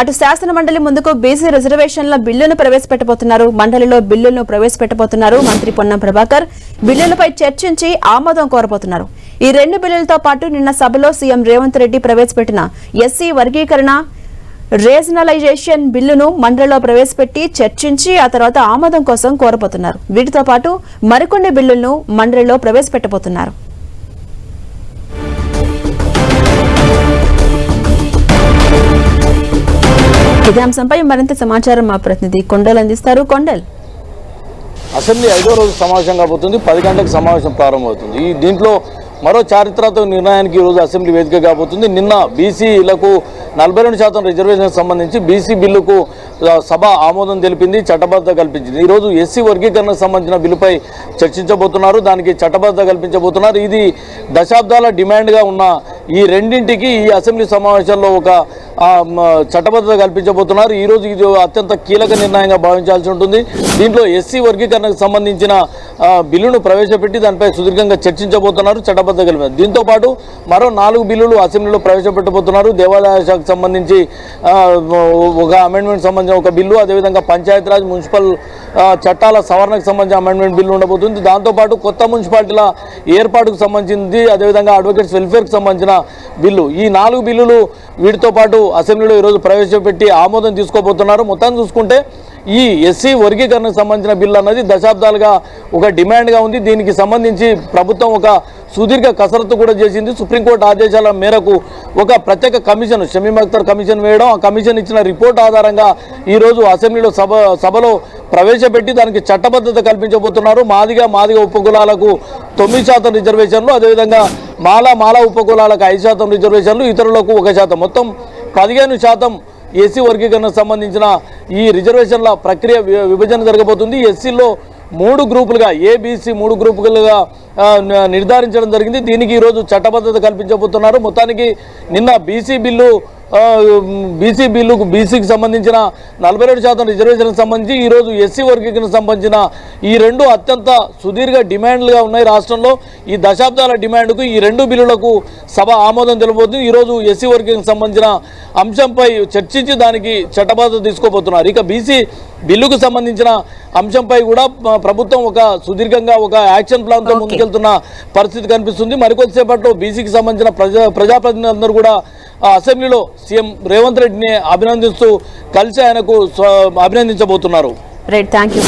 అటు శాసన మండలి ముందుకు బీసీ రిజర్వేషన్ల బిల్లును ప్రవేశపెట్టబోతున్నారు. మండలిలో బిల్లులను ప్రవేశపెట్టబోతున్నారు మంత్రి పొన్నం ప్రభాకర్. బిల్లులపై చర్చించి ఆమోదం కోరబోతున్నారు. ఈ రెండు బిల్లులతో పాటు నిన్న సభలో సీఎం రేవంత్ రెడ్డి ప్రవేశపెట్టిన ఎస్సీ వర్గీకరణ రీజనలైజేషన్ బిల్లును మండలిలో ప్రవేశపెట్టి చర్చించి ఆ తర్వాత ఆమోదం కోసం కోరబోతున్నారు. వీటితో పాటు మరికొన్ని బిల్లులను మండలిలో ప్రవేశపెట్టబోతున్నారు. ఇదే అంశంపై మరింత సమాచారం మా ప్రతినిధి కొండల్ అందిస్తారు. కొండల్. అసెంబ్లీ ఐదో రోజు సమావేశం కాబోతుంది. పది గంటలకు సమావేశం ప్రారంభమవుతుంది. ఈ దీంట్లో మరో చారిత్రాత్మక నిర్ణయానికి ఈరోజు అసెంబ్లీ వేదిక కాబోతుంది. నిన్న బీసీలకు నలభై రెండు శాతం రిజర్వేషన్ సంబంధించి బీసీ బిల్లుకు సభ ఆమోదం తెలిపింది చట్టబద్ధత కల్పించింది. ఈరోజు ఎస్సీ వర్గీకరణకు సంబంధించిన బిల్లుపై చర్చించబోతున్నారు. దానికి చట్టబద్ధత కల్పించబోతున్నారు. ఇది దశాబ్దాల డిమాండ్గా ఉన్న ఈ రెండింటికి ఈ అసెంబ్లీ సమావేశంలో ఒక చట్టబద్ధత కల్పించబోతున్నారు. ఈరోజు ఇది అత్యంత కీలక నిర్ణయంగా భావించాల్సి ఉంటుంది. దీంట్లో ఎస్సీ వర్గీకరణకు సంబంధించిన బిల్లును ప్రవేశపెట్టి దానిపై సుదీర్ఘంగా చర్చించబోతున్నారు చట్టబద్ధత కలిపి దీంతో పాటు మరో నాలుగు బిల్లులు అసెంబ్లీలో ప్రవేశపెట్టబోతున్నారు. దేవాదాయ శాఖకు సంబంధించి ఒక అమెండ్మెంట్ సంబంధించిన ఒక బిల్లు అదేవిధంగా పంచాయతీరాజ్ మున్సిపల్ చట్టాల సవరణకు సంబంధించిన అమెండ్మెంట్ బిల్లు ఉండబోతుంది. దాంతోపాటు కొత్త మున్సిపాలిటీల ఏర్పాటుకు సంబంధించింది అదేవిధంగా అడ్వకేట్స్ వెల్ఫేర్కి సంబంధించిన బిల్లు ఈ నాలుగు బిల్లులు వీటితో పాటు అసెంబ్లీలో ఈరోజు ప్రవేశపెట్టి ఆమోదం తీసుకోబోతున్నారు. మొత్తం చూసుకుంటే ఈ ఎస్సీ వర్గీకరణకు సంబంధించిన బిల్లు అన్నది దశాబ్దాలుగా ఒక డిమాండ్గా ఉంది. దీనికి సంబంధించి ప్రభుత్వం ఒక సుదీర్ఘ కసరత్తు కూడా చేసింది. సుప్రీంకోర్టు ఆదేశాల మేరకు ఒక ప్రత్యేక కమిషన్ షమీమ్ అఖ్తర్ కమిషన్ వేయడం ఆ కమిషన్ ఇచ్చిన రిపోర్ట్ ఆధారంగా ఈరోజు అసెంబ్లీలో సభ సభలో ప్రవేశపెట్టి దానికి చట్టబద్ధత కల్పించబోతున్నారు. మాదిగా మాదిగా ఉపకులాలకు తొమ్మిది శాతం రిజర్వేషన్లు అదేవిధంగా మాలా మాల ఉపకులాలకు ఐదు శాతం రిజర్వేషన్లు ఇతరులకు ఒక శాతం. మొత్తం పదిహేను శాతం ఎస్సీ వర్గీకరణకు సంబంధించిన ఈ రిజర్వేషన్ల ప్రక్రియ విభజన జరగబోతుంది. ఎస్సీలో మూడు గ్రూపులుగా ఏబీసీ మూడు గ్రూపులుగా నిర్ధారించడం జరిగింది. దీనికి ఈరోజు చట్టబద్ధత కల్పించబోతున్నారు. మొత్తానికి నిన్న బీసీ బిల్లు బీసీ బిల్లుకు బీసీకి సంబంధించిన నలభై రెండు శాతం రిజర్వేషన్కి సంబంధించి ఈరోజు ఎస్సీ వర్గీకరణకు సంబంధించిన ఈ రెండు అత్యంత సుదీర్ఘ డిమాండ్లుగా ఉన్నాయి రాష్ట్రంలో. ఈ దశాబ్దాల డిమాండ్కు ఈ రెండు బిల్లులకు సభ ఆమోదం తెలిపోతుంది ఈరోజు ఎస్సీ వర్గీకరణకు సంబంధించిన అంశంపై చర్చించి దానికి చట్టబద్ధత తీసుకోబోతున్నారు. ఇక బీసీ బిల్లుకు సంబంధించిన అంశంపై కూడా ప్రభుత్వం ఒక సుదీర్ఘంగా ఒక యాక్షన్ ప్లాన్తో. ముందుకెళ్తున్న పరిస్థితి కనిపిస్తుంది. మరికొద్దిసేపట్లో బీసీకి సంబంధించిన ప్రజా ప్రజాప్రతినిధులందరూ కూడా అసెంబ్లీలో సీఎం రేవంత్ రెడ్డిని అభినందిస్తూ కలిసి ఆయనకు అభినందించబోతున్నారు. Right thank you